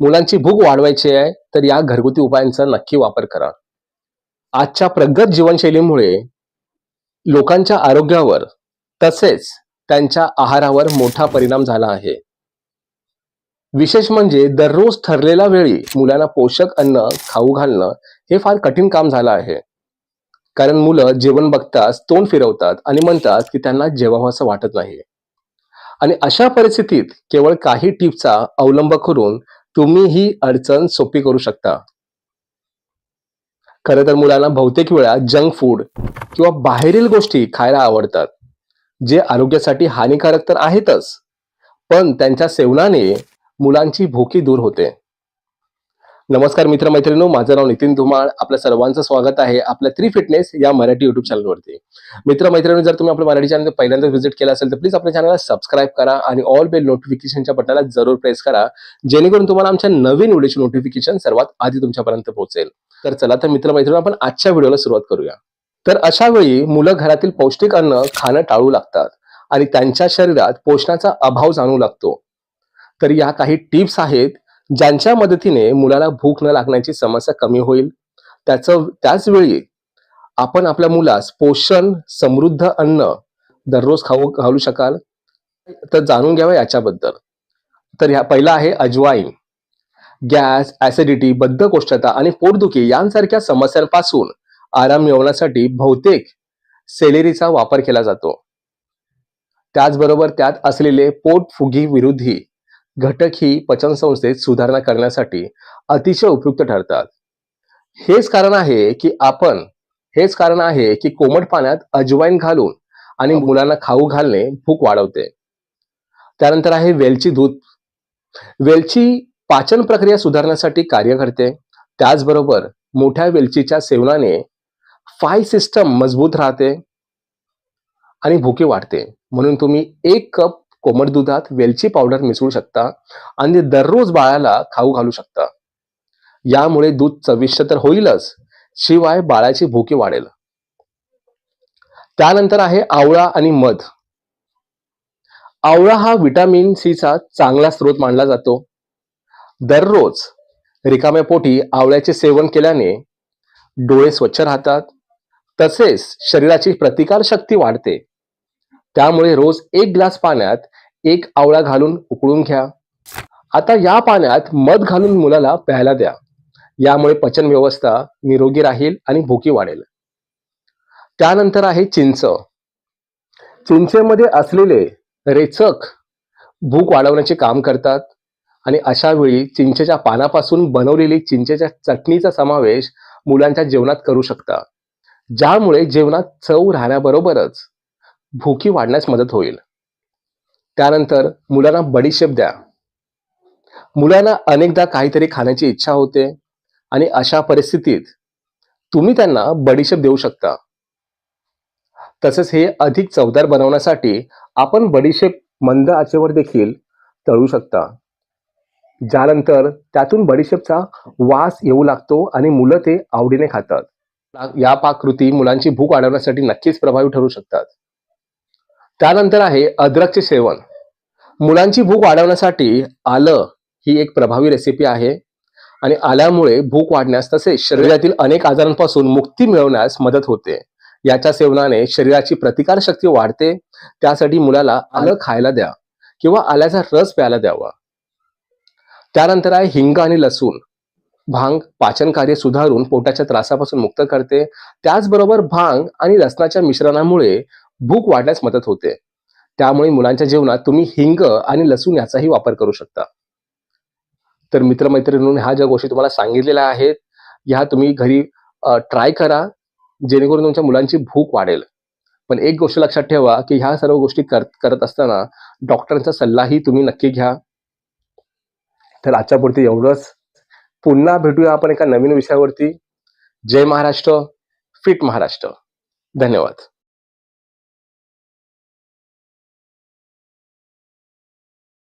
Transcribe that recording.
मुलांची भूक वाढवायची आहे तर या घरगुती उपायांचा नक्की वापर करा. आजच्या प्रगत जीवनशैलीमुळे लोकांच्या आरोग्यावर तसेच त्यांच्या आहारावर मोठा परिणाम झाला आहे. विशेष म्हणजे दररोज ठरलेल्या वेळी मुलांना पोषक अन्न खाऊ घालणं हे फार कठीण काम झालं आहे. कारण मुलं जेवण बघताच तोंड फिरवतात आणि म्हणतात की त्यांना जेवावं असं वाटत नाही. आणि अशा परिस्थितीत केवळ काही टिपचा अवलंब करून तुम्ही ही अडचण सोपी करू शकता. खरं तर मुलांना बहुतेक वेळा जंक फूड किंवा बाहेरील गोष्टी खायला आवडतात जे आरोग्यासाठी हानिकारक तर आहेतच पण त्यांच्या सेवनाने मुलांची भूकी दूर होते. नमस्कार मित्रमैत्रिणींनो माझं नाव नितीन धुमाळ. आपल्या सर्वांचं स्वागत आहे आपल्या थ्री फिटनेस या मराठी युट्यूब चॅनलवरती मित्रमैत्रिणी जर तुम्ही आपल्या मराठी चॅनल पहिल्यांदा व्हिजिट केलं असेल तर प्लीज आपल्या चॅनलला सबस्क्राईब करा आणि ऑल बेल नोटिफिकेशनच्या बटनाला जरूर प्रेस करा जेणेकरून तुम्हाला आमच्या नवीन व्हिडिओची नोटिफिकेशन सर्वात आधी तुमच्यापर्यंत पोहोचेल. तर चला तर मित्रमैत्रिणी आपण आजच्या व्हिडिओला सुरुवात करूया. तर अशा वेळी मुलं घरातील पौष्टिक अन्न खाणं टाळू लागतात आणि त्यांच्या शरीरात पोषणाचा अभाव जाणू लागतो. तर या काही टिप्स आहेत ज्यांच्या मदतीने मुलाला भूक न लागण्याची समस्या कमी होईल त्याचं त्याच वेळी आपण आपल्या मुलास पोषण समृद्ध अन्न दररोज खाऊ घालू शकाल तर जाणून घ्यावं याच्याबद्दल. तर ह्या पहिला आहे अजवाईन. गॅस ऍसिडिटी बद्धकोष्ठता आणि पोटदुखी यांसारख्या समस्यांपासून आराम मिळवण्यासाठी बहुतेक सेलेरीचा वापर केला जातो. त्याचबरोबर त्यात असलेले पोटफुगी विरोधी घटक ही पचनसंस्थेत सुधारणा करण्यासाठी अतिशय उपयुक्त ठरतात. हेच कारण आहे की आपण हेच कारण आहे की कोमट पाण्यात अजवाईन घालून आणि मुलांना खाऊ घालणे भूक वाढवते. त्यानंतर आहे वेलची दूध. वेलची पाचन प्रक्रिया सुधारण्यासाठी कार्य करते. त्याचबरोबर मोठ्या वेलचीच्या सेवनाने फाय सिस्टम मजबूत राहते आणि भुके वाढते. म्हणून तुम्ही एक कप कोमट दुधात वेलची पावडर मिसळू शकता आणि दररोज बाळाला खाऊ घालू शकता. यामुळे दूध चविष्ट तर होईलच शिवाय बाळाची भूकी वाढेल. त्यानंतर आहे आवळा आणि मध. आवळा हा विटॅमिन सीचा चांगला स्रोत मानला जातो. दररोज रिकाम्या पोटी आवळ्याचे सेवन केल्याने डोळे स्वच्छ राहतात तसेच शरीराची प्रतिकार शक्ती वाढते. त्यामुळे रोज एक ग्लास पाण्यात एक आवळा घालून उकळून घ्या. आता या पाण्यात मध घालून मुलाला प्यायला द्या. यामुळे पचन व्यवस्था निरोगी राहील आणि भूकी वाढेल. त्यानंतर आहे चिंच. चिंचेमध्ये असलेले रेचक भूक वाढवण्याचे काम करतात आणि अशा वेळी चिंचेच्या पानापासून बनवलेली चिंचेच्या चटणीचा समावेश मुलांच्या जेवणात करू शकता. ज्यामुळे जेवणात चव राहण्याबरोबरच भूकी वाढण्यास मदत होईल. त्यानंतर मुलांना बडीशेप द्या. मुलांना अनेकदा काहीतरी खाण्याची इच्छा होते आणि अशा परिस्थितीत तुम्ही त्यांना बडीशेप देऊ शकता. तसेच हे अधिक चवदार बनवण्यासाठी आपण बडीशेप मंद आचेवर देखील तळू शकता. ज्यानंतर त्यातून बडीशेपचा वास येऊ लागतो आणि मुलं ते आवडीने खातात. या पाककृती मुलांची भूक वाढवण्यासाठी नक्कीच प्रभावी ठरू शकतात. त्यानंतर आहे अद्रकचे सेवन. मुलांची भूक वाढवण्यासाठी आलं ही एक प्रभावी रेसिपी आहे. आणि आल्यामुळे भूक वाढण्यास तसेच शरीरातील अनेक आजारांपासून मुक्ती मिळवण्यास मदत होते. याच्या सेवनाने शरीराची प्रतिकार शक्ती वाढते. त्यासाठी मुलाला आलं खायला द्या किंवा आल्याचा रस प्यायला द्यावा. त्यानंतर आहे हिंग आणि लसूण. भांग पाचन कार्य सुधारून पोटाच्या त्रासापासून मुक्त करते. त्याचबरोबर भांग आणि लसणाच्या मिश्रणामुळे भूक वाढण्यास मदत होते. त्यामुळे मुलांच्या जेवणात तुम्ही हिंग आणि लसूण याचाही वापर करू शकता. तर मित्रमैत्रिणींनी ह्या ज्या गोष्टी तुम्हाला सांगितलेल्या आहेत ह्या तुम्ही घरी ट्राय करा जेणेकरून तुमच्या मुलांची भूक वाढेल. पण एक गोष्ट लक्षात ठेवा की ह्या सर्व गोष्टी कर करत असताना डॉक्टरांचा सल्लाही तुम्ही नक्की घ्या. तर आजच्या पुरती एवढंच. पुन्हा भेटूया आपण एका नवीन विषयावरती. जय महाराष्ट्र फिट महाराष्ट्र. धन्यवाद.